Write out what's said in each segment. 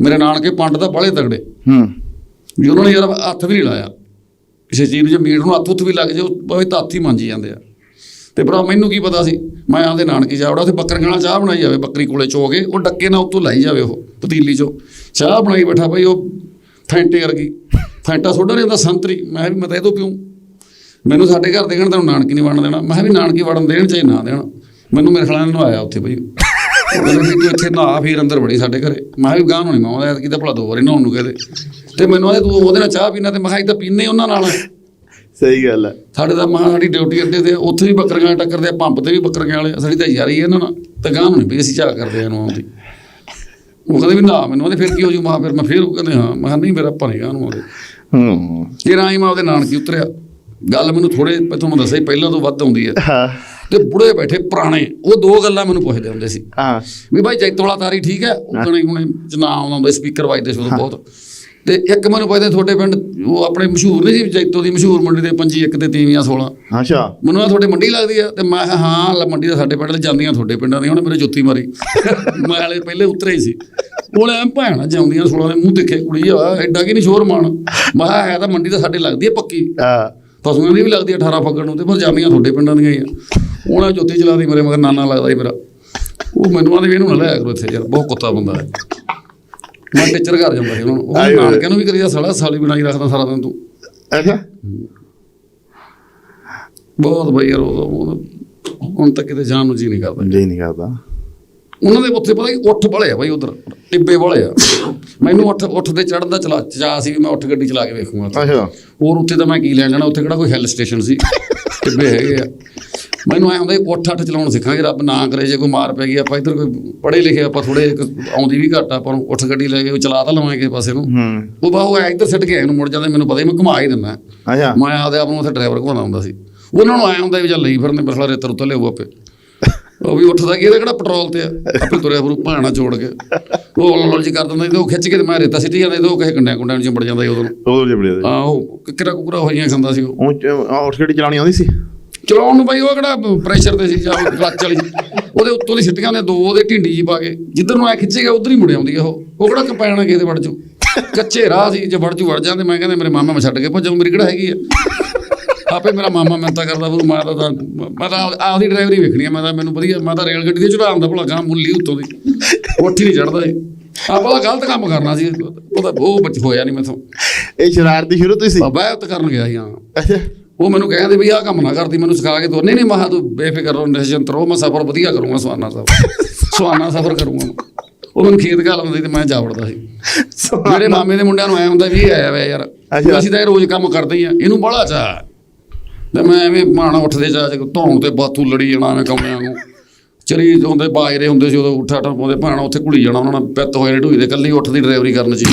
ਮੇਰੇ ਨਾਨਕੇ ਪੰਡ ਦਾ ਬਾਲੇ ਤਗੜੇ। ਹੂੰ। ਵੀ ਉਹਨਾਂ ਨੇ ਯਾਰ ਹੱਥ ਵੀ ਨਹੀਂ ਲਾਇਆ। ਕਿਸੇ ਚੀਜ਼ ਨੂੰ ਜੇ ਮੀਟ ਨੂੰ ਹੱਥ ਉੱਤ ਵੀ ਲੱਗ ਜੇ ਉਹ ਭਾਵੇਂ ਤਾਂ ਹੀ ਮਾਂਜੀ ਜਾਂਦੇ ਆ। ਤੇ ਭਰਾ ਮੈਨੂੰ ਕੀ ਪਤਾ ਸੀ? ਮੈਂ ਆਂਦੇ ਨਾਨਕੀ ਜਾਵੜਾ ਉੱਥੇ ਬੱਕਰੀਆਂ ਨਾਲ ਚਾਹ ਬਣਾਈ ਜਾਵੇ ਬੱਕਰੀ ਕੋਲੇ ਚੋ ਕੇ ਉਹ ਡੱਕੇ ਨਾਲ ਉੱਤੋਂ ਲਾਈ ਜਾਵੇ ਉਹ ਪਤੀਲੀ ਚੋਂ। ਚਾਹ ਬਣਾਈ ਬੈਠਾ ਭਾਈ ਉਹ ਫੈਂਟੇ ਵਰਗੀ। ਫੈਂਟਾ ਸੋਡਾ ਨਹੀਂ ਹੁੰਦਾ ਸੰਤਰੀ। ਮੈਂ ਵੀ ਮੈਂ ਤਾਂ ਇਹ ਤੋਂ ਪੀਉਂ ਮੈਨੂੰ ਸਾਡੇ ਘਰ ਦੇ ਕਹਿਣ ਤੈਨੂੰ ਨਾਨਕੀ ਨਹੀਂ ਵੜਨ ਦੇਣਾ। ਮੈਂ ਵੀ ਨਾਨਕੀ ਵੜਨ ਦੇਣ ਚਾਹੇ ਨਾ ਦੇਣ। ਮੈਨੂੰ ਮੇਰੇ ਖਿਆਲ ਨਾਲ ਨਵਾਇਆ ਉੱਥੇ ਬਈ ਉਹ ਕਹਿੰਦੇ ਵੀ ਤੂੰ ਇੱਥੇ ਨਹਾ ਫਿਰ ਅੰਦਰ ਵੜੀ ਸਾਡੇ ਘਰੇ। ਮੈਂ ਵੀ ਗਾਂ ਨੂੰ ਨਹੀਂ ਮੈਂ ਆਉਂਦਾ ਕਿਤੇ ਭਲਾ ਦੋ ਵਾਰੀ ਨਹਾਉਣ ਨੂੰ ਕਹਦੇ ਤੇ ਮੈਨੂੰ ਆਏ ਤੂੰ ਉਹਦੇ ਨਾਲ ਚਾਹ ਪੀਣਾ ਤੇ ਮੈਂ ਕਿਹਾ ਤਾਂ ਪੀਨੇ ਉਹਨਾਂ ਨਾਲ। ਸਹੀ ਗੱਲ ਹੈ ਸਾਡੇ ਤਾਂ ਮਾਂ ਸਾਡੀ ਡਿਊਟੀ ਅੱਡੇ ਤੇ ਉੱਥੇ ਵੀ ਬੱਕਰੀਆਂ ਟੱਕਰਦੇ ਆ ਪੰਪ ਤੇ ਵੀ ਬੱਕਰੀਆਂ ਵਾਲੇ। ਸਾਡੀ ਤਾਂ ਯਾਰੀ ਹੈ ਇਹਨਾਂ ਨਾਲ। ਤੇ ਗਾਂ ਨੂੰ ਨਹੀਂ ਵੀ ਅਸੀਂ ਚਾਹ ਕਰਦੇ ਆ ਇਹਨੂੰ ਆਉਂਦੀ। ਉਹ ਕਹਿੰਦੇ ਵੀ ਨਾ ਮੈਨੂੰ ਉਹਦੇ ਫਿਰ ਕੀ ਹੋ ਜੂ? ਮਾਂ ਫਿਰ ਮੈਂ ਫਿਰ ਉਹ ਕਹਿੰਦੇ ਹਾਂ। ਮੈਂ ਨਹੀਂ ਮੇਰਾ ਭਰੇ ਗਾਂ ਨੂੰ ਆਉਂਦੇ। ਹੂੰ। ਤੇ ਰਾਈ ਮੈਂ ਉਹਦੇ ਨਾਨਕੀ ਉਤਰਿਆ। ਗੱਲ ਮੈਨੂੰ ਥੋੜੇ ਤੁਹਾਨੂੰ ਦੱਸਿਆ ਪਹਿਲਾਂ ਤੋਂ ਵੱਧ ਆਉਂਦੀ ਹੈ ਹਾਂ। ਤੇ ਬੁੜੇ ਬੈਠੇ ਪੁਰਾਣੇ ਉਹ ਦੋ ਗੱਲਾਂ ਮੈਨੂੰ ਪੁੱਛਦੇ ਹੁੰਦੇ ਸੀ। ਹਾਂ। ਵੀ ਭਾਈ ਜੈਤੋ ਵਾਲਾ ਤਾਰੀ ਠੀਕ ਹੈ? ਉਹ ਕਹਣੇ ਹੁਣੇ ਜਨਾ ਆਉਂਦਾ ਹੁੰਦਾ ਸਪੀਕਰ ਵੱਜਦੇ ਸੀ ਉਦੋਂ ਬਹੁਤ। ਤੇ ਇੱਕ ਮੈਨੂੰ ਪੁੱਛਦੇ ਤੁਹਾਡੇ ਪਿੰਡ ਉਹ ਆਪਣੇ ਮਸ਼ਹੂਰ ਨਹੀਂ ਸੀ ਜੈਤੋ ਦੀ ਮਸ਼ਹੂਰ ਮੰਡੀ ਦੇ ਪੰਜੀ ਇੱਕ ਤੇ ਤੀਵੀਆਂ 16 ਅੱਛਾ। ਮੈਨੂੰ ਆ ਤੁਹਾਡੇ ਮੰਡੀ ਲੱਗਦੀ ਆ ਤੇ ਮੈਂ ਹਾਂ ਲੈ ਮੰਡੀ ਤਾਂ ਸਾਡੇ ਪਿੰਡ ਦੇ ਜਾਂਦੀਆਂ ਤੁਹਾਡੇ ਪਿੰਡਾਂ ਦੀਆਂ ਉਹਨੇ ਮੇਰੇ ਜੁੱਤੀ ਮਾਰੀ। ਮੈਂ ਹਲੇ ਪਹਿਲੇ ਉਤਰੇ ਹੀ ਸੀ। ਉਹਨੇ ਐਂ ਭੈਣਾ ਜਾਂਦੀਆਂ 16 ਦੇ ਮੂੰਹ ਦੇਖੇ ਕੁੜੀ ਆ ਐਡਾ ਕੀ ਨਹੀਂ ਸ਼ੋਰ ਮਾਣ। ਮੈਂ ਹੈ ਤਾਂ ਮੰਡੀ ਤਾਂ ਸਾਡੇ ਲੱਗਦੀ ਆ ਪੱਕੀ। ਹਾਂ। ਪਸ਼ੂਆਂ ਦੀ ਵੀ ਲੱਗਦੀ ਆ 18 ਫੱਗਣ ਨੂੰ ਤੇ ਪਰ ਜਾਂਦੀਆਂ ਤੁਹਾਡੇ ਪਿੰਡਾਂ ਦੀਆਂ ਹੀ ਆ। ਉਹਨੇ ਜੁੱਤੀ ਚਲਾਦੀ ਮੇਰੇ ਮਗਰ ਨਾਨਾ ਲੱਗਦਾ ਸੀ ਮੇਰਾ। ਉਹ ਮੈਨੂੰ ਆਂਦੇ ਵੀ ਇਹਨੂੰ ਨਾ ਲਿਆ ਕਰੋ ਇੱਥੇ ਯਾਰ ਬਹੁਤ ਕੁੱਤਾ ਬੰਦਾ ਹੈ। ਮੈਂ ਟੀਚਰ ਘਰ ਜਾਂਦਾ ਸੀ ਉਹਨਾਂ। ਨੂੰ ਉਹ। ਨਾਨਕਿਆਂ ਨੂੰ ਵੀ ਕਰੀਦਾ ਸਾਲਾ ਸਾਲੀ ਬਣਾਈ ਰੱਖਦਾ ਸਾਰਾ ਦਿਨ ਤੂੰ। ਅੱਛਾ। ਬਹੁਤ ਬਈ ਯਾਰ ਉਹ ਹੁਣ ਤੱਕ ਕਿਤੇ ਜਾਣ ਨੂੰ ਜੀ ਨਹੀਂ ਕਰਦਾ। ਜੀ ਨਹੀਂ ਕਰਦਾ। ਉਹਨਾਂ ਦੇ ਉੱਥੇ ਪਤਾ ਕੀ ਉੱਠ ਬੜੇ ਆ ਬਾਈ ਉਧਰ ਟਿੱਬੇ ਵਾਲੇ ਆ ਮੈਨੂੰ ਉੱਠ ਉੱਠ ਤੇ ਚੜਨ ਦਾ ਚਲਾ ਚਾਹ ਸੀ ਵੀ ਮੈਂ ਉੱਠ ਗੱਡੀ ਚਲਾ ਕੇ ਵੇਖੂੰਗਾ। ਅੱਛਾ। ਹੋਰ ਉੱਥੇ ਤਾਂ ਮੈਂ ਕੀ ਲੈਣ ਜਾਣਾ ਉੱਥੇ ਕਿਹੜਾ ਕੋਈ ਹਿੱਲ ਸਟੇਸ਼ਨ ਸੀ? ਟਿੱਬੇ ਹੈਗੇ ਆ। ਮੈਨੂੰ ਐ ਹੁੰਦਾ ਉੱਠ ਅੱਠ ਚਲਾਉਣ ਸਿੱਖਾਂਗੇ ਰੱਬ ਨਾ ਕਰੇ ਜੇ ਕੋਈ ਮਾਰ ਪੈ ਗਈ ਆਪਾਂ ਇੱਧਰ ਕੋਈ ਪੜ੍ਹੇ ਲਿਖੇ ਆਪਾਂ ਥੋੜੇ ਆਉਂਦੀ ਵੀ ਘੱਟ ਆਪਾਂ ਨੂੰ ਉੱਠ ਗੱਡੀ ਲੈ ਕੇ ਉਹ ਚਲਾ ਤਾਂ ਲਵਾਂਗੇ ਕਿਸੇ ਪਾਸੇ ਨੂੰ। ਉਹ ਬਾਹੂ ਐ ਇੱਧਰ ਸਿੱਟ ਕੇ ਆਏ ਨੂੰ ਮੁੜ ਜਾਂਦੇ ਮੈਨੂੰ ਪਤਾ ਹੀ ਮੈਂ ਘੁਮਾ ਹੀ ਦਿੰਦਾ। ਅੱਛਾ। ਮੈਂ ਆਪਦੇ ਆਪ ਨੂੰ ਉੱਥੇ ਡਰਾਈਵਰ ਘੁਮਾਉਂਦਾ ਹੁੰਦਾ ਸੀ। ਉਹਨਾਂ ਨੂੰ ਆਇਆ ਹੁੰਦਾ ਵੀ ਚੱਲ ਲਈ ਫਿਰਨੇ ਬਰਖਲਾ ਰੇਤਰ ਉੱਤੇ ਲਿਆਊ ਆਪੇ। ਉਹ ਵੀ ਉੱਠਦਾ ਕਿ ਇਹਦਾ ਕਿਹੜਾ ਪੈਟਰੋਲ ਤੇ ਆ? ਆਪੇ ਤੁਰਿਆ ਫਿਰੂ ਭਾਣਾ ਜੋੜ ਕੇ। ਉਹ ਲਲ ਜੀ ਕਰ ਦਿੰਦਾ ਤੇ ਉਹ ਖਿੱਚ ਕੇ ਤੇ ਮੈਂ ਰੇਤਾ ਸਿੱਟੀ ਜਾਂਦਾ ਤੇ ਉਹ ਕਿਸੇ ਕੰਡਿਆਂ ਕੁੰਡਿਆਂ ਨੂੰ ਚਿੰਬੜ ਜਾਂਦਾ ਸੀ ਉਦੋਂ। ਉਹ ਜਿਬੜੇ ਦੇ ਆਹੋ ਕਿਕਰਾ ਕੁਕਰਾ ਹੋਈਆਂ ਖਾਂਦਾ ਸੀ ਉਹ। ਉਹ ਉੱਠ ਗੱਡੀ ਚਲਾਉਣੀ ਆਉਂਦੀ ਸੀ? ਚਲਾਉਣ ਨੂੰ ਬਾਈ ਉਹ ਕਿਹੜਾ ਪ੍ਰੈਸ਼ਰ ਤੇ ਸੀ ਜਾਂ ਕਲੱਚ ਵਾਲੀ। ਉਹਦੇ ਉੱਤੋਂ ਦੀ ਸਿੱਟੀਆਂ ਨੇ ਦੋ ਉਹਦੇ ਢਿੰਡੀ ਜੀ ਪਾ ਕੇ। ਜਿੱਧਰ ਨੂੰ ਐ ਖਿੱਚੇਗਾ ਉਧਰ ਹੀ ਮੁੜ ਆਉਂਦੀ ਆ ਉਹ। ਉਹ ਕਿਹੜਾ ਕੰਪੈਣਾ ਦੇ ਵੜ ਜੂ। ਕੱਚੇ ਰਾਹ ਸੀ ਜੇ ਵੜ ਜੂ ਵੜ ਜਾਂਦੇ। ਮੈਂ ਕਹਿੰਦੇ ਮੇਰੇ ਮਾਮਾ ਮੈਂ ਛੱਡ ਕੇ ਭੱਜੂ ਮੇਰੀ ਕਿਹੜਾ ਹੈਗੀ ਆ? ਆਪੇ ਮੇਰਾ ਮਾਮਾ ਮਿਹਨਤਾਂ ਕਰਦਾ ਫਿਰ ਮੈਂ ਤਾਂ ਮੈਂ ਤਾਂ ਆਪਦੀ ਡਰਾਈਵਰੀ ਵੇਖਣੀ ਆ ਮੈਂ ਤਾਂ ਮੈਨੂੰ ਵਧੀਆ ਮੈਂ ਤਾਂ ਰੇਲ ਗੱਡੀ ਦੇ ਚੜਾਉਣ ਦਾ ਭਲਾ ਗਾਂ ਮੁੱਲੀ ਉੱਤੋਂ ਦੀ। ਉੱਠ ਨਹੀਂ ਚੜਦਾ ਏ ਆਪਾਂ ਗਲਤ ਕੰਮ ਕਰਨਾ ਸੀ। ਉਹਦਾ ਉਹ ਬੱਚ ਹੋਇਆ ਨਹੀਂ ਮੈਥੋਂ। ਇਹ ਸ਼ਰਾਰਤੀ ਸ਼ੁਰੂ ਤੋਂ ਸੀ। ਬਾਬਾ ਇਹ ਕਰਨ ਗਿਆ ਸੀ ਹਾਂ। ਅੱਛਾ। ਉਹ ਮੈਨੂੰ ਕਹਿੰਦੇ ਵੀ ਆਹ ਕੰਮ ਨਾ ਕਰਦੀ ਮੈਨੂੰ ਸਿਖਾ ਕੇ ਦੋ। ਨਹੀਂ ਨਹੀਂ ਮਹਾ ਤੂੰ ਬੇਫਿਕਰ ਰਹੋ ਨਿਸ਼ਚਿੰਤ ਰਹੋ ਮੈਂ ਸਫ਼ਰ ਵਧੀਆ ਕਰੂੰਗਾ ਸੁਹਾਨਾ ਸਫ਼ਰ। ਸੁਹਾਨਾ ਸਫ਼ਰ ਕਰੂੰਗਾ। ਉਹ ਮੈਨੂੰ ਖੇਤ ਘਾਲ ਹੁੰਦੀ ਤੇ ਮੈਂ ਜਾ ਵੜਦਾ ਸੀ ਮੇਰੇ ਮਾਮੇ ਦੇ ਮੁੰਡਿਆਂ ਨੂੰ ਐ ਹੁੰਦਾ ਵੀ ਇਹ ਆਇਆ ਵੇ ਯਾਰ। ਅਸੀਂ ਤਾਂ ਇਹ ਰੋਜ਼ ਕੰਮ ਕਰਦੇ ਹੀ ਆ। ਇਹਨੂੰ ਬੜਾ ਚਾਹ ਤੇ ਮੈਂ ਐਵੇਂ ਮਾਣਾ ਉੱਠਦੇ ਚ ਧੌਣ ਤੇ ਬਾਥੂ ਲੜੀ ਜਾਣਾ ਐਵੇਂ ਕਮਲਿਆਂ ਨੂੰ। ਚਰੀ ਹੁੰਦੇ ਬਾਜਰੇ ਹੁੰਦੇ ਸੀ ਉਦੋਂ ਉੱਠਾ ਟਾਉਂਦੇ ਭਾਣਾ ਉੱਥੇ ਘੁਲੀ ਜਾਣਾ ਉਹਨਾਂ ਨਾਲ ਪਿੱਤ ਹੋਏ ਢੂਈ ਦੇ ਕੱਲੀ ਉੱਠਦੀ ਡਰਾਈਵਰੀ ਕਰਨ ਚ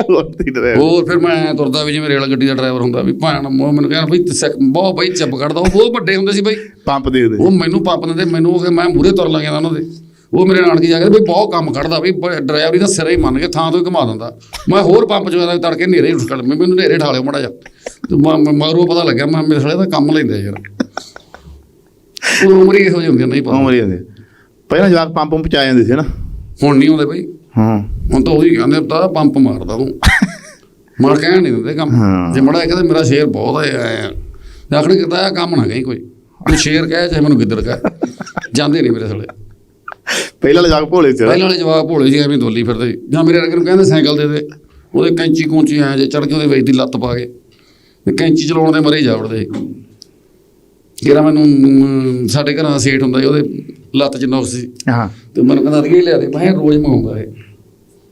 ਉੱਠਦੀ ਡਰਾਈਵਰ। ਹੋਰ ਫਿਰ ਮੈਂ ਤੁਰਦਾ ਵੀ ਜਿਵੇਂ ਰੇਲ ਗੱਡੀ ਦਾ ਡਰਾਈਵਰ ਹੁੰਦਾ ਵੀ ਭਾਣ ਮੈਨੂੰ ਕਹਿੰਦਾ ਬਈ ਬਹੁਤ ਬਈ ਚੱਪ ਕੱਢਦਾ ਉਹ ਬਹੁਤ ਵੱਡੇ ਹੁੰਦੇ ਸੀ ਬਈ। ਪੰਪ ਦੇ ਦੇ ਉਹ ਮੈਨੂੰ ਪੰਪ ਦਿੰਦੇ ਮੈਨੂੰ ਉਹ ਕਿ ਮੈਂ ਮੂਰੇ ਤੁਰ ਲੱਗ ਜਾਂਦਾ ਉਹਨਾਂ ਦੇ। ਉਹ ਮੇਰੇ ਨਾਲ ਕੀ ਜਾ ਕੇ ਬਈ ਬਹੁਤ ਕੰਮ ਕੱਢਦਾ ਬਈ ਡਰਾਈਵਰੀ ਦਾ ਸਿਰੇ ਹੀ ਮੰਨ ਕੇ ਥਾਂ ਤੋਂ ਹੀ ਘੁਮਾ ਦਿੰਦਾ। ਮੈਂ ਹੋਰ ਪੰਪ ਚ ਜਾਂਦਾ ਤੜਕੇ ਨੇਰੇ ਉੱਠ ਮੈਂ ਮੈਨੂੰ ਨੇਰੇ ਠਾਲਿਓ ਮੜਾ ਜਾ ਤੇ ਮਗਰੋਂ ਪਤਾ ਲੱਗਿਆ ਮੈਂ ਮੇਰੇ ਸਾਲੇ ਦਾ ਕੰਮ ਲੈਂਦੇ ਯਾਰ। ਉਹ ਉਮਰ ਹੀ ਆ, ਨਹੀਂ ਪਤਾ। ਉਮਰ ਹੀ ਹੁੰਦੀ ਪਹਿਲਾਂ ਜਵਾਕ ਪੰਪ ਪੰਪ ਚ ਆ ਜਾਂਦੇ ਸੀ ਨਾ। ਹੁਣ ਨਹੀਂ ਹੁੰਦੇ ਬਈ। ਹਾਂ। ਹੁਣ ਤਾਂ ਉਹੀ ਕਹਿੰਦੇ ਤਾਂ ਪੰਪ ਮਾਰਦਾ ਤੂੰ। ਮਰ ਕਹਿਣ ਨਹੀਂ ਦਿੰਦੇ ਕੰਮ। ਜੇ ਮੜਾ ਕਹਿੰਦੇ ਮੇਰਾ ਸ਼ੇਰ ਬਹੁਤ ਆਇਆ ਆਖਣੇ ਕਿਤਾ ਕੰਮ ਨਾ ਕਹੀਂ ਕੋਈ। ਤੂੰ ਸ਼ੇਰ ਕਹਿ ਚਾਹੇ ਮੈਨੂੰ ਗਿੱਦੜ ਕਹਿ। ਜਾਂਦੇ ਨਹੀਂ ਮੇਰੇ ਸਾਲੇ। ਪਹਿਲਾਂ ਵਾਲੇ ਜਵਾਕ ਭੋਲੇ ਸੀ। ਪਹਿਲਾਂ ਵਾਲੇ ਜਵਾਬ ਭੋਲੇ ਸੀ ਐਵੇਂ ਦੋਲੀ ਫਿਰਦੇ। ਜਾਂ ਮੇਰੇ ਅਰਗਨ ਕਹਿੰਦੇ ਸਾਈਕਲ ਦੇ ਦੇ। ਉਹਦੇ ਕੈਂਚੀ ਕੂੰਚੀ ਐ ਜੇ ਚੜ ਕੇ ਉਹਦੇ ਵਿੱਚ ਦੀ ਲੱਤ ਪਾ ਕੇ ਤੇ ਕੈਂਚੀ ਚਲਾਉਣ ਦੇ ਮਰੇ ਜਾਵੜਦੇ ਜਿਹੜਾ ਮੈਨੂੰ ਸਾਡੇ ਘਰਾਂ ਦਾ ਸੇਠ ਹੁੰਦਾ ਸੀ ਉਹਦੇ ਲੱਤ 'ਚ ਨੁਕਸ ਸੀ। ਹਾਂ। ਤੇ ਮੈਨੂੰ ਕਹਿੰਦਾ ਅਰਗੇ ਲਿਆ ਦੇ ਮੈਂ ਰੋਜ਼ ਮੰਗਾਉਂਦਾ ਇਹ।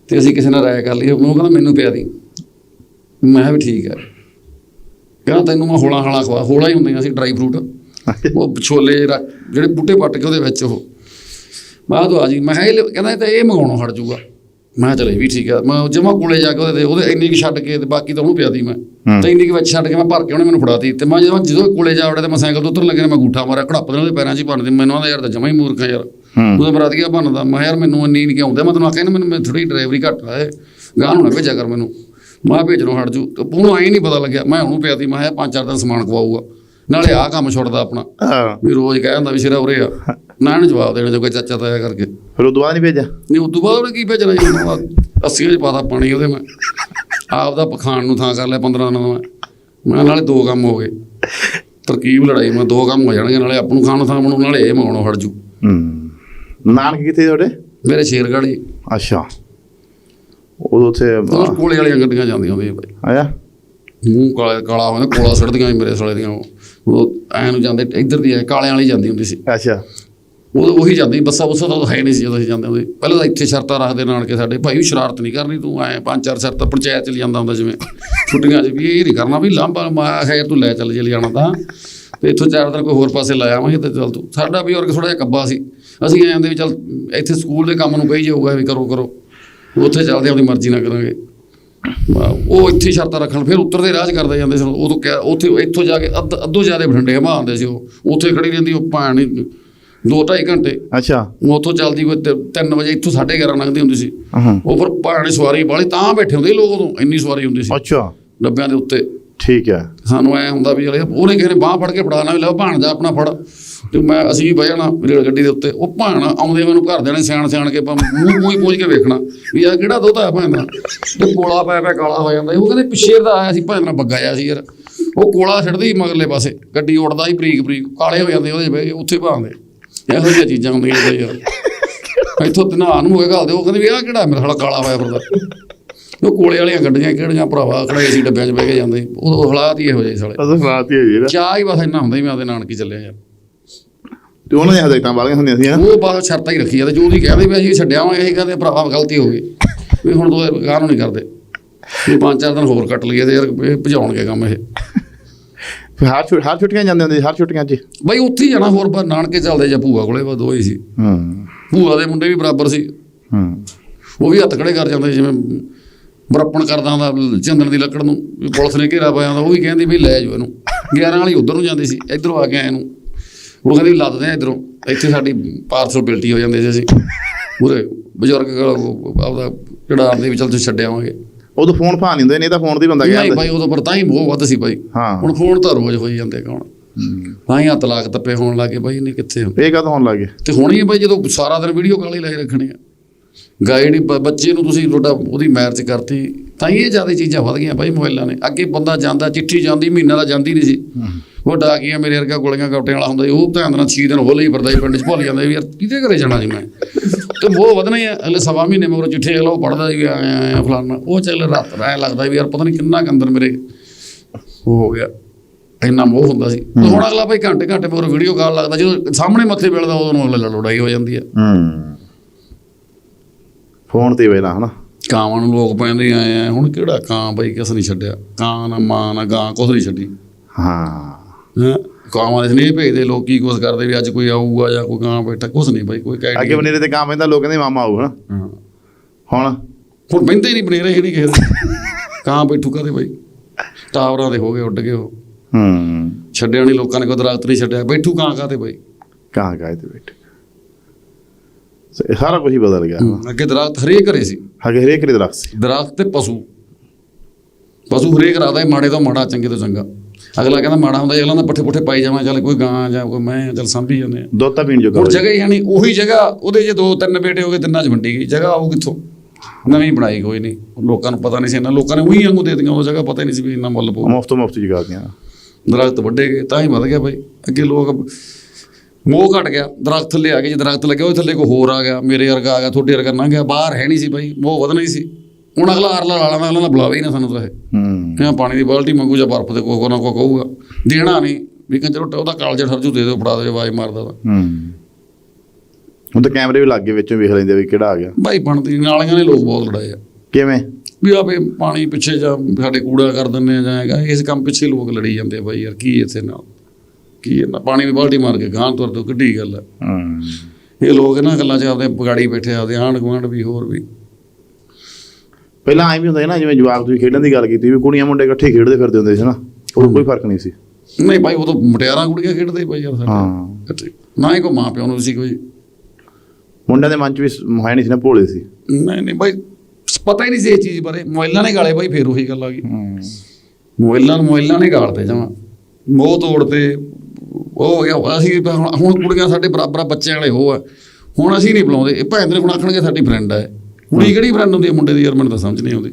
ਤੇ ਅਸੀਂ ਕਿਸੇ ਨਾਲ ਰਾਇ ਕਰ ਲਈ ਉਹ ਕਹਿੰਦਾ ਮੈਨੂੰ ਪਿਆ ਦੀ। ਮੈਂ ਕਿਹਾ ਵੀ ਠੀਕ ਹੈ ਕਹਿੰਦਾ ਤੈਨੂੰ ਮੈਂ ਹੋਲਾ ਹਾਲਾ ਖਵਾ, ਹੋਲਾ ਹੀ ਹੁੰਦੀਆਂ ਸੀ ਡਰਾਈ ਫਰੂਟ ਉਹ ਛੋਲੇ ਜਿਹੜੇ ਬੂਟੇ ਪੱਟ ਕੇ ਉਹਦੇ ਵਿੱਚ ਉਹ। ਮੈਂ ਆ ਜੀ, ਮੈਂ ਕਿਹਾ ਇਹ ਕਹਿੰਦਾ ਇਹ ਤਾਂ ਇਹ ਮੰਗਾਉਣੋਂ ਹਟ ਜਾਊਗਾ। ਮੈਂ ਚਲੋ ਵੀ ਠੀਕ ਆ। ਮੈਂ ਜਮਾ ਕੋਲੇ ਜਾ ਕੇ ਉਹਦੇ ਉਹਦੇ ਇੰਨੀ ਕੁ ਛੱਡ ਕੇ ਤੇ ਬਾਕੀ ਤਾਂ ਉਹਨੂੰ ਪਿਆ ਦੀ ਮੈਂ। ਤੇ ਇੰਨੀ ਕੁ ਵਿੱਚ ਛੱਡ ਕੇ ਮੈਂ ਭਰ ਕੇ ਉਹਨੇ ਮੈਨੂੰ ਫੜਾਤੀ। ਤੇ ਮੈਂ ਜਦੋਂ ਜਦੋਂ ਕੋਲੇ ਜਾ ਵੜਿਆ ਤੇ ਮੈਂ ਸਾਈਕਲ ਤੋਂ ਉਤਰਨ ਲੱਗੇ ਨੇ ਮੈਂ ਗੂਠਾ ਮਾਰਿਆ ਘੜੱਪ ਦੇ ਉਹਦੇ ਪੈਰਾਂ 'ਚ ਹੀ ਭੰਨਦੀ ਮੈਨੂੰ ਆਂਦਾ ਯਾਰ ਤਾਂ ਜਮਾ ਹੀ ਮੂਰਖ ਆ ਯਾਰ। ਉਹਦਾ ਬਰਾਤ ਗਿਆ ਬਣਦਾ। ਮੈਂ ਯਾਰ ਮੈਨੂੰ ਇੰਨੀ ਨਹੀਂ ਆਉਂਦਾ? ਮੈਂ ਤੈਨੂੰ ਆਖਿਆ ਨਾ ਮੈਨੂੰ ਥੋੜੀ ਡਰਾਈਵਰੀ ਘੱਟ ਹੈ ਗਾਹ ਨੂੰ ਨਾ ਭੇਜਿਆ ਕਰ ਮੈਨੂੰ। ਮੈਂ ਕਿਹਾ ਭੇਜਣੋਂ ਹਟ ਜੂ ਤੇ ਉਹਨੂੰ ਐਂ ਨਹੀਂ ਪਤਾ ਲੱਗਿਆ। ਮੈਂ ਉਹਨੂੰ ਪਿਆ ਤੀ ਮੈਂ ਪੰਜ ਚਾਰ ਦਿਨ ਸਮਾਨ ਖਵਾਊਗਾ। ਨਾਲੇ ਆਹ ਕੰਮ ਛੁੱਟਦਾ ਆਪਣਾ। ਵੀ ਰੋਜ਼ ਕਹਿ ਹੁੰਦਾ ਵੀ ਸਿਰਾ ਉਰੇ ਆ। ਨਾ ਇਹਨੂੰ ਜਵਾਬ ਦੇਣਾ ਜੋ ਕੋਈ ਚਾਚਾ ਤਾਇਆ ਕਰਕੇ। ਫਿਰ ਉਹ ਦੁਬਾਰਾ ਨਹੀਂ ਭੇਜਿਆ? ਨਹੀਂ ਉਦੋਂ ਬਾਅਦ ਉਹਨੇ ਕੀ ਭੇਜਣਾ ਜੀ? ਉਹਨਾਂ ਦਾ ਅੱਸੀਆਂ ਚ ਪਾਤਾ ਪਾਣੀ ਉਹਦੇ ਮੈਂ। ਆਪ ਦਾ ਪਖਾਣ ਨੂੰ ਥਾਂ ਕਰ ਲਿਆ 15 ਦਿਨਾਂ ਦਾ ਮੈਂ। ਮੈਂ ਨਾਲੇ ਦੋ ਕੰਮ ਹੋ ਗਏ। ਤਰਕੀਬ ਲੜਾਈ ਮੈਂ ਦੋ ਕੰਮ ਹੋ ਜਾਣਗੇ ਨਾਲੇ ਆਪ ਨੂੰ ਖਾਣ ਨੂੰ ਥਾਂ ਬਣੂ ਨਾਲੇ ਇਹ ਮਾਉਣੋਂ ਹਟ ਜੂ। ਹੂੰ। ਨਾਨਕ ਕਿੱਥੇ ਤੁਹਾਡੇ? ਮੇਰੇ ਸ਼ੇਰਗੜ੍ਹ ਜੀ। ਅੱਛਾ। ਉਹ ਉੱਥੇ ਕੋਲੇ ਵਾਲੀਆਂ ਗੱਡੀਆਂ ਜਾਂਦੀਆਂ ਹੁੰਦੀਆਂ ਬਾਈ। ਆਇਆ? ਮੂੰਹ ਕਾਲਾ ਕਾਲਾ ਹੋਇਆ ਕੋਲਾ ਸੜਦੀਆਂ ਮੇਰੇ ਸਾਲੇ ਦੀਆਂ ਉਹ। ਉਹ ਐਂ ਨੂੰ ਜਾਂਦੇ ਇੱਧਰ ਦੀ ਐ ਕਾਲਿਆਂ ਵਾਲੀ ਜਾਂਦੀ ਹੁੰਦੀ ਸੀ। ਅੱਛਾ। ਉਹ ਉਹੀ ਜਾਂਦੀ ਬੱਸਾਂ ਬੱਸਾਂ ਤਾਂ ਹੈ ਨਹੀਂ ਸੀ ਜਦੋਂ ਅਸੀਂ ਜਾਂਦੇ ਹੁੰਦੇ ਪਹਿਲਾਂ ਤਾਂ ਇੱਥੇ ਸ਼ਰਤਾਂ ਰੱਖਦੇ ਨਾਨਕੇ ਸਾਡੇ, ਭਾਈ ਵੀ ਸ਼ਰਾਰਤ ਨਹੀਂ ਕਰਨੀ ਤੂੰ, ਐ ਪੰਜ ਚਾਰ ਸ਼ਰਤਾਂ ਪੰਚਾਇਤ ਚ ਜਾਂਦਾ ਹੁੰਦਾ ਜਿਵੇਂ। ਛੁੱਟੀਆਂ 'ਚ ਵੀ ਇਹ ਨਹੀਂ ਕਰਨਾ ਵੀ ਲਾਂਬਾ ਮਾ ਖੈਰ, ਤੂੰ ਲੈ ਚੱਲ ਜੇ ਜਾਣਾ ਤਾਂ। ਤੇ ਇੱਥੋਂ ਚਾਰ ਦਿਨ ਕੋਈ ਹੋਰ ਪਾਸੇ ਲਾਇਆ ਆਵਾਂਗੇ ਤੇ ਚੱਲ ਤੂੰ। ਸਾਡਾ ਵੀ ਔਰ ਥੋੜਾ ਜਿਹਾ ਕੱਬਾ ਸੀ। ਅਸੀਂ ਐਂ ਆਂਦੇ ਵੀ ਚੱਲ, ਇੱਥੇ ਸਕੂਲ ਦੇ ਕੰਮ ਨੂੰ ਕਹੀ ਜਾਊਗਾ ਵੀ ਕਰੋ ਕਰੋ। ਉੱਥੇ ਚੱਲਦੇ ਆਪਣੀ ਮਰਜ਼ੀ ਨਾਲ ਕਰਾਂਗੇ। ਉਹ ਇੱਥੇ ਸ਼ਰਤਾਂ ਰੱਖਣ, ਫਿਰ ਉੱਤਰਦੇ ਰਾਜ ਕਰਦੇ ਜਾਂਦੇ ਸਨ। ਉਦੋਂ ਕਿਆ, ਉੱਥੇ, ਇੱਥੋਂ ਜਾ ਕੇ ਅੱਧ, ਅੱਧੋ ਜ਼ਿਆਦਾ ਬਠੰਡੇ ਹਮਾ ਆਉਂਦੇ ਸੀ ਉਹ। ਉੱਥੇ ਖੜੀ ਰਹਿੰਦੀ ਉਹ ਭਾਣ ਦੋ ਢਾਈ ਘੰਟੇ। ਅੱਛਾ। ਉੱਥੋਂ ਚੱਲਦੀ ਕੋਈ 3 ਵਜੇ ਇੱਥੋਂ 11:30 ਲੰਘਦੀ ਹੁੰਦੀ ਸੀ। ਉਹ ਫਿਰ ਭਾਣੇ ਸਵਾਰੀ ਵਾਲੀ ਤਾਂ ਬੈਠੇ ਹੁੰਦੇ ਲੋਕ ਉਦੋਂ ਇੰਨੀ ਸਵਾਰੀ ਹੁੰਦੀ ਸੀ। ਅੱਛਾ। ਡੱਬਿਆਂ ਦੇ ਉੱਤੇ। ਠੀਕ ਹੈ। ਸਾਨੂੰ ਐ ਹੁੰਦਾ ਵੀ ਚਲੇ ਉਹਨੇ ਕਿਸੇ ਨੇ ਬਾਹ ਫੜ ਕੇ ਫੜਾਣਾ ਵੀ ਲੈ ਭਾਣ ਜਾ ਆਪਣਾ ਫੜ। ਤੇ ਮੈਂ ਅਸੀਂ ਵੀ ਬਹਿ ਜਾਣਾ ਰੇਲ ਗੱਡੀ ਦੇ ਉੱਤੇ। ਉਹ ਭਾਣ ਆਉਂਦੇ ਮੈਨੂੰ ਘਰ ਦੇ ਨੇ ਸਿਆਣ ਸਿਆਣ ਕੇ ਮੂੰਹ ਮੂੰਹ ਹੀ ਪੂੰਝ ਕੇ ਵੇਖਣਾ ਵੀ ਆ ਕਿਹੜਾ ਦੋਤਾ ਹੈ ਭਾਂ ਦਾ ਤੇ ਕੋਲਾ ਪੈ ਪੈ ਕਾਲਾ ਹੋ ਜਾਂਦਾ। ਉਹ ਕਹਿੰਦੇ ਪਿੱਛੇ ਦਾ ਆਇਆ ਸੀ ਭਾਂ ਦਾ ਬੱਗਾ ਜਿਹਾ ਸੀ ਯਾਰ। ਉਹ ਕੋਲਾ ਛੱਡਦੀ ਮਗਰਲੇ ਪਾਸੇ। ਗੱਡੀ ਉੱਡਦਾ ਸੀ ਬਰੀਕ ਬਰੀਕ ਕਾਲੇ ਹੋ ਜਾਂਦੇ ਉਹਦੇ ਉੱਥੇ ਭਾਂਦੇ ਇਹੋ ਜਿਹੀਆਂ ਚੀਜ਼ਾਂ ਹੁੰਦੀਆਂ ਸੀ ਯਾਰ ਇੱਥੋਂ ਤੇ ਨੂੰ ਹੋਏ ਘਾਲਦੇ ਉਹ ਕਹਿੰਦੇ ਵੀ ਆਹ ਕਿਹੜਾ ਮੇਰਾ ਸਾਲਾ ਕਾਲਾ ਹੋਇਆ ਫਿਰਦਾ। ਉਹ ਕੋਲੇ ਵਾਲੀਆਂ ਗੱਡੀਆਂ ਕਿਹੜੀਆਂ ਭਰਾਵਾ ਖੜੇ ਸੀ ਡੱਬਿਆਂ 'ਚ ਬਹਿ ਕੇ ਜਾਂਦੇ। ਉਹ ਹਾਲਾਤ ਹੀ ਇਹੋ ਜਿਹੇ ਸਾਲੇ। ਉਹ ਬਾਤ ਹੀ ਹੈ ਜਿਹੜਾ ਚਾਹ ਹੀ ਬਸ ਇੰਨਾ ਹੁੰਦਾ ਹੀ ਮੈਂ ਉਹਦੇ ਨਾਨਕੀ ਚੱਲਿਆ ਯਾਰ ਤੇ ਉਹਨਾਂ ਦੀਆਂ ਹਦਾਇਤਾਂ ਵਾਲੀਆਂ ਹੁੰਦੀਆਂ ਸੀ ਨਾ ਉਹ ਬਸ ਸ਼ਰਤਾਂ ਹੀ ਰੱਖੀ ਜਾਂਦੇ ਜੋ ਉਹਦੀ ਕਹਿੰਦੇ ਵੀ ਅਸੀਂ ਛੱਡਿਆ ਵਾਂਗੇ ਅਸੀਂ ਕਹਿੰਦੇ ਭਰਾਵਾ ਗਲਤੀ ਹੋ ਗਈ। ਵੀ ਹੁਣ ਤੋਂ ਗਾਹ ਨੂੰ ਨਹੀਂ ਕਰਦੇ। ਵੀ ਪੰਜ ਚਾਰ ਦਿਨ ਹੋਰ ਕੱਟ ਲਈਏ ਤੇ ਯਾਰ ਇਹ ਭਜਾਉਣਗੇ ਕੰਮ ਇਹ। ਹਰ ਛੁ- ਹਰ ਛੁੱਟੀਆਂ ਜਾਂਦੇ ਹੁੰਦੇ ਸੀ ਹਰ ਛੁੱਟੀਆਂ 'ਚ ਬਈ ਉੱਥੇ ਹੀ ਜਾਣਾ ਹੋਰ ਬਸ ਨਾਨਕੇ ਚੱਲਦੇ ਜਾਂ ਭੂਆ ਕੋਲੇ ਬਸ ਦੋ ਹੀ ਸੀ। ਹੂੰ। ਭੂਆ ਦੇ ਮੁੰਡੇ ਵੀ ਬਰਾਬਰ ਸੀ। ਹੂੰ। ਉਹ ਵੀ ਹੱਥ ਖੜੇ ਕਰ ਜਾਂਦੇ ਸੀ, ਜਿਵੇਂ ਬਰਪਣ ਕਰਦਾ ਹੁੰਦਾ ਚੰਦਨ ਦੀ ਲੱਕੜ ਨੂੰ ਵੀ ਪੁਲਿਸ ਨੇ ਘੇਰਾ ਪਾਇਆ ਹੁੰਦਾ ਉਹ ਵੀ ਕਹਿੰਦੀ ਵੀ ਲੈ ਜਾਓ ਇਹਨੂੰ। 11 ਵਾਲੀ ਉਧਰ ਨੂੰ ਜਾਂਦੀ ਸੀ ਇਧਰੋਂ ਆ ਕੇ ਆਏ ਨੂੰ ਉਹ ਕਹਿੰਦੀ ਲੱਦਦੇ ਆ ਇਧਰੋਂ। ਇੱਥੇ ਸਾਡੀ ਪਾਰਸਲਬਿਲਟੀ ਹੋ ਜਾਂਦੀ ਸੀ ਅਸੀਂ। ਪੂਰੇ ਬਜ਼ੁਰਗ ਕੋਲ ਆਪਦਾ ਜਿਹੜਾ ਆਂਦੇ ਵੀ ਚੱਲ ਤੁਸੀਂ ਛੱਡ ਆਵਾਂਗੇ। ਉਦੋਂ ਫੋਨ ਫਾਨ ਨਹੀਂ ਹੁੰਦੇ ਨਹੀਂ ਤਾਂ ਫੋਨ ਦੀ ਬੰਦਾ ਗਿਆ ਨਹੀਂ ਹੁੰਦਾ ਭਾਈ ਉਦੋਂ ਪਰ ਤਾਂ ਹੀ ਬਹੁਤ ਵੱਧ ਸੀ ਭਾਈ। ਹਾਂ। ਹੁਣ ਫੋਨ ਤਾਂ ਰੋਜ਼ ਹੋਈ ਜਾਂਦੇ ਕੌਣ? ਤਾਂ ਹੀ ਆ ਤਲਾਕ ਤੱਪੇ ਹੋਣ ਲੱਗੇ ਭਾਈ ਨਹੀਂ ਕਿੱਥੇ ਇਹ ਕਦ ਹੋਣ ਲੱਗੇ ਤੇ ਹੁਣ ਹੀ ਭਾਈ ਜਦੋਂ ਸਾਰਾ ਦਿਨ ਵੀਡੀਓ ਕਾਲ ਹੀ ਲਾਈ ਰੱਖਣੀ ਆ। ਗਾਈਡ ਬੱਚੇ ਨੂੰ ਤੁਸੀਂ ਤੁਹਾਡਾ ਉਹਦੀ ਮੈਰਿਜ ਕਰਤੀ ਤਾਂ ਹੀ ਇਹ ਜ਼ਿਆਦਾ ਚੀਜ਼ਾਂ ਵਧ ਗਈਆਂ ਭਾਈ ਮੋਬਾਈਲਾਂ ਨੇ। ਅੱਗੇ ਬੰਦਾ ਜਾਂਦਾ ਚਿੱਠੀ ਜਾਂਦੀ ਮਹੀਨਾ ਦਾ ਜਾਂਦੀ ਨਹੀਂ ਸੀ। ਉਹ ਡਾਕੀਆ ਮੇਰੇ ਵਰਗਾ ਗੋਲੀਆਂ ਕਾਪਟੇ ਵਾਲਾ ਹੁੰਦਾ ਸੀ ਉਹ ਧਿਆਨ ਨਾਲ 6 ਦਿਨ ਹੋਲੇ ਹੀ ਫਿਰਦਾ ਸੀ ਪਿੰਡ 'ਚ ਭੁੱਲ ਜਾਂਦਾ ਸੀ ਵੀ ਯਾਰ ਕਿਹਦੇ ਘਰੇ ਜਾਣਾ ਸੀ ਮੈਂ? ਤੇ ਉਹ ਵਧਣਾ ਹੀ ਹਲੇ ਸਵਾ ਮਹੀਨੇ ਮਗਰੋਂ ਚਿੱਠੀ ਅਗਲਾ ਉਹ ਪੜਦਾ ਵੀ ਆਇਆ ਫਲਾਨਾ ਉਹ ਚੱਲ ਰਾਤ ਰਾਇ ਲੱਗਦਾ ਵੀ ਯਾਰ ਪਤਾ ਨਹੀਂ ਕਿੰਨਾ ਕੁ ਅੰਦਰ ਮੇਰੇ ਉਹ ਹੋ ਗਿਆ। ਇੰਨਾ ਮੋਹ ਹੁੰਦਾ ਸੀ। ਹੁਣ ਅਗਲਾ ਭਾਈ ਘੰਟੇ ਘੰਟੇ ਮਗਰੋਂ ਵੀਡੀਓ ਕਾਲ ਲੱਗਦਾ ਜਦੋਂ ਸਾਹਮਣੇ ਮੱਥੇ ਮਿਲਦਾ ਉਦੋਂ ਨੂੰ ਅਗਲੇ ਲੜਾਈ ਹੋ ਜਾਂਦੀ ਆ। ਹੂੰ। ਫੋਨ ਤੇ ਵੇਲਾ ਹਨਾ? ਕਾਵਾਂ ਨੂੰ ਲੋਕ ਪੈਂਦੇ ਆਏ ਆ ਹੁਣ ਕਿਹੜਾ ਕਾਂ ਬਈ ਕਿਸ ਨਹੀਂ ਛੱਡਿਆ? ਕਾਂ ਨਾ ਮਾਂ ਨਾ ਗਾਂ ਕੁਛ ਨਹੀਂ ਛੱਡੀ। ਹਾਂ। ਹੈਂ? ਕਾਵਾਂ ਦੇ ਸਨੇਹ ਭੇਜਦੇ ਲੋਕ ਕੀ ਕੁਛ ਕਰਦੇ ਵੀ ਅੱਜ ਕੋਈ ਆਊਗਾ ਜਾਂ ਕੋਈ ਗਾਂ ਬੈਠਾ ਕੁਛ ਨਹੀਂ ਬਈ ਕੋਈ ਕਹਿ ਅੱਗੇ ਬਨੇਰੇ ਤੇ ਕੰਮ ਪੈਂਦਾ ਲੋਕ ਕਹਿੰਦੇ ਮਾਮਾ ਆਊ ਹਨਾ ਹਾਂ। ਹੁਣ? ਹੁਣ ਬਹਿੰਦੇ ਹੀ ਨਹੀਂ ਬਨੇਰੇ ਨਹੀਂ ਕਿਸੇ ਦੇ। ਕਾਂ ਬੈਠੂ ਕਦੇ ਬਈ? ਟਾਵਰਾਂ ਦੇ ਹੋ ਗਏ ਉੱਡ ਗਏ ਉਹ। ਹੂੰ। ਛੱਡਿਆ ਨਹੀਂ ਲੋਕਾਂ ਨੇ ਕੋਈ ਦਰਖਤ ਨਹੀਂ ਛੱਡਿਆ। ਬੈਠੂ ਕਾਂ ਕਾਤੇ ਬਈ? ਕਹਾਂ ਗਏ ਤੇ ਬੈਠੇ? ਸਾਰਾ ਕੁਝ ਹੀ ਬਦਲ ਗਿਆ। ਅੱਗੇ ਦਰਖਤ ਹਰੇਕ ਘਰੇ ਸੀ। ਅੱਗੇ ਹਰੇਕ ਦੇ ਦਰਖਤ ਸੀ। ਦਰਖਤ ਤੇ ਪਸ਼ੂ। ਪਸ਼ੂ ਹਰੇਕ ਰਾਦਾ ਮਾੜੇ ਤੋਂ ਮਾੜਾ ਚੰਗੇ ਤੋਂ ਚੰਗਾ। ਅਗਲਾ ਕਹਿੰਦਾ ਮਾੜਾ ਹੁੰਦਾ ਅਗਲਾ ਦਾ ਪੱਠੇ ਪੁੱਠੇ ਪਾਈ ਜਾਵਾਂ ਚੱਲ ਕੋਈ ਗਾਂ ਜਾਂ ਕੋਈ ਮੈਂ ਚੱਲ ਸਾਂਭੀ ਜਾਂਦੇ ਆ। ਦੁੱਧ ਤਾਂ ਪੀਣ ਜੋਗਾ ਹੁਣ ਜਗ੍ਹਾ ਨਹੀਂ ਉਹੀ ਜਗ੍ਹਾ ਉਹਦੇ ਜੇ ਦੋ ਤਿੰਨ ਬੇਟੇ ਹੋ ਗਏ ਤਿੰਨਾਂ 'ਚ ਵੰਡੀ ਗਈ ਜਗ੍ਹਾ ਆਉ ਕਿੱਥੋਂ? ਨਵੀਂ ਬਣਾਈ ਕੋਈ ਨਹੀਂ ਲੋਕਾਂ ਨੂੰ ਪਤਾ ਨਹੀਂ ਸੀ ਇਹਨਾਂ ਲੋਕਾਂ ਨੇ ਉਹੀ ਵਾਂਗੂ ਦੇ ਦਿੱਤੀਆਂ ਉਹ ਜਗ੍ਹਾ ਪਤਾ ਹੀ ਨਹੀਂ ਸੀ ਵੀ ਇੰਨਾ ਮੁੱਲ ਪਊ। ਮੁਫਤ ਮੁਫਤ ਜਗਾ ਦੀਆਂ ਦਰਖਤ ਵੱਡੇ ਗਏ ਤਾਂ ਹੀ ਵਧ ਗਿਆ ਬਾਈ। ਅੱਗੇ ਲੋਕ ਮੋਹ ਘਟ ਗਿਆ ਦਰਖਤ ਥੱਲੇ ਆ ਗਏ ਜੇ ਦਰਖਤ ਲੱਗਿਆ ਉਹ ਥੱਲੇ ਕੋਈ ਹੋਰ ਆ ਗਿਆ ਮੇਰੇ ਵਰਗਾ ਆ ਗਿਆ ਤੁਹਾਡੇ ਵਰਗਾ ਲੰਘ ਗਿਆ ਬਾਹਰ ਹੈ ਨਹੀਂ ਸੀ ਬਾਈ ਮੋਹ ਵਧਣਾ ਹੀ ਸੀ। ਹੁਣ ਅਗਲਾ ਅਰਲਾ ਲਾਲਾ ਦਾ ਅਗਲਾ ਦਾ ਬੁਲਾਵੇ ਹੀ ਨਾ ਸਾਨੂੰ ਤਾਂ ਇਹ। ਹੂੰ। ਕਿਹਾ ਪਾਣੀ ਦੀ ਬਾਲਟੀ ਮੰਗੂ ਜਾਂ ਬਰਫ਼ ਦੇ ਕੋਈ ਕੋ ਨਾ ਕੋ ਕਹੂਗਾ। ਦੇਣਾ ਨਹੀਂ। ਵੀ ਕਹਿੰਦੇ ਚਲੋ ਉਹਦਾ ਕਾਲਜਾ ਠਰਜੂ ਦੇ ਦਿਓ ਫੜਾ ਦਿਓ ਆਵਾਜ਼ ਮਾਰਦਾ ਤਾਂ ਹੂੰ। ਹੁਣ ਤਾਂ ਕੈਮਰੇ ਵੀ ਲੱਗ ਗਏ ਵਿੱਚੋਂ ਵੇਖ ਲੈਂਦੇ ਵੀ ਕਿਹੜਾ ਆ ਗਿਆ। ਬਾਈ ਬਣਦੀ ਨਾਲੀਆਂ ਨੇ ਲੋਕ ਬਹੁਤ ਲੜਾਏ ਆ। ਕਿਵੇਂ? ਵੀ ਆਪੇ ਪਾਣੀ ਪਿੱਛੇ ਜਾਂ ਸਾਡੇ ਕੂੜਾ ਕਰ ਦਿੰਦੇ ਆ ਜਾਂ ਹੈਗਾ ਇਸ ਕੰਮ ਪਿੱਛੇ ਲੋਕ ਲੜੀ ਜਾਂਦੇ ਆ ਬਾਈ ਯਾਰ ਕੀ ਇੱਥੇ ਨਾਲ ਕੀ ਇਹਨਾਂ ਪਾਣੀ ਦੀ ਬਾਲਟੀ ਮਾਰ ਕੇ ਗਾਂ ਤੁਰ ਦੋ ਕਿੱਡੀ ਗੱਲ ਆ। ਹੂੰ। ਇਹ ਲੋਕ ਇਹਨਾਂ ਗੱਲਾਂ 'ਚ ਆਪਦੇ ਪਗਾੜੀ ਬੈਠੇ ਆਪਦੇ ਆਂਢ ਗੁਆਂਢ ਵੀ ਹੋਰ ਵੀ। ਪਹਿਲਾਂ ਐਂ ਵੀ ਹੁੰਦਾ ਸੀ ਨਾ ਜਿਵੇਂ ਜਵਾਕ ਤੁਸੀਂ ਖੇਡਣ ਦੀ ਗੱਲ ਕੀਤੀ ਵੀ ਕੁੜੀਆਂ ਮੁੰਡੇ ਇਕੱਠੇ ਖੇਡਦੇ ਫਿਰਦੇ ਹੁੰਦੇ ਸੀ ਨਾ ਉਦੋਂ ਕੋਈ ਫ਼ਰਕ ਨਹੀਂ ਸੀ। ਨਹੀਂ ਬਾਈ ਉਹ ਤਾਂ ਮਟਿਆਰਾਂ ਕੁੜੀਆਂ ਖੇਡਦੇ ਬਾਈ ਯਾਰ ਸਾਡੇ। ਹਾਂ। ਨਾ ਹੀ ਕੋਈ ਮਾਂ ਪਿਓ ਨੂੰ ਸੀ ਕੋਈ। ਮੁੰਡਿਆਂ ਦੇ ਮਨ ਚ ਵੀ ਹੈ ਨਹੀਂ ਸੀ ਨਾ ਭੋਲੇ ਸੀ। ਨਹੀਂ ਨਹੀਂ ਬਾਈ ਪਤਾ ਹੀ ਨਹੀਂ ਸੀ ਇਹ ਚੀਜ਼ ਬਾਰੇ। ਮੋਬਾਈਲਾਂ ਨੇ ਗਾਲੇ ਬਾਈ ਫੇਰ ਉਹੀ ਗੱਲ ਆ ਗਈ। ਹੂੰ। ਮੋਬਾਈਲਾਂ ਨੂੰ ਮੋਬਾਈਲਾਂ ਨੇ ਗਾਲਦੇ ਜਮਾ। ਮੋਹ ਤੋੜਦੇ ਉਹ ਹੋ ਗਿਆ ਅਸੀਂ ਹੁਣ ਕੁੜੀਆਂ ਸਾਡੇ ਬਰਾਬਰ ਬੱਚਿਆਂ ਵਾਲੇ ਉਹ ਆ। ਹੁਣ ਅਸੀਂ ਨਹੀਂ ਬੁਲਾਉਂਦੇ। ਇਹ ਭੈਣ ਦੇ ਹੁਣ ਆਖਣਗੇ ਸਾਡੀ ਫਰੈਂਡ ਹੈ ਕੁੜੀ ਕਿਹੜੀ ਫਰੈਂਡ ਹੁੰਦੀ ਹੈ ਮੁੰਡੇ ਦੀ ਯਾਰ ਮੈਨੂੰ ਤਾਂ ਸਮਝ ਨਹੀਂ ਆਉਂਦੀ।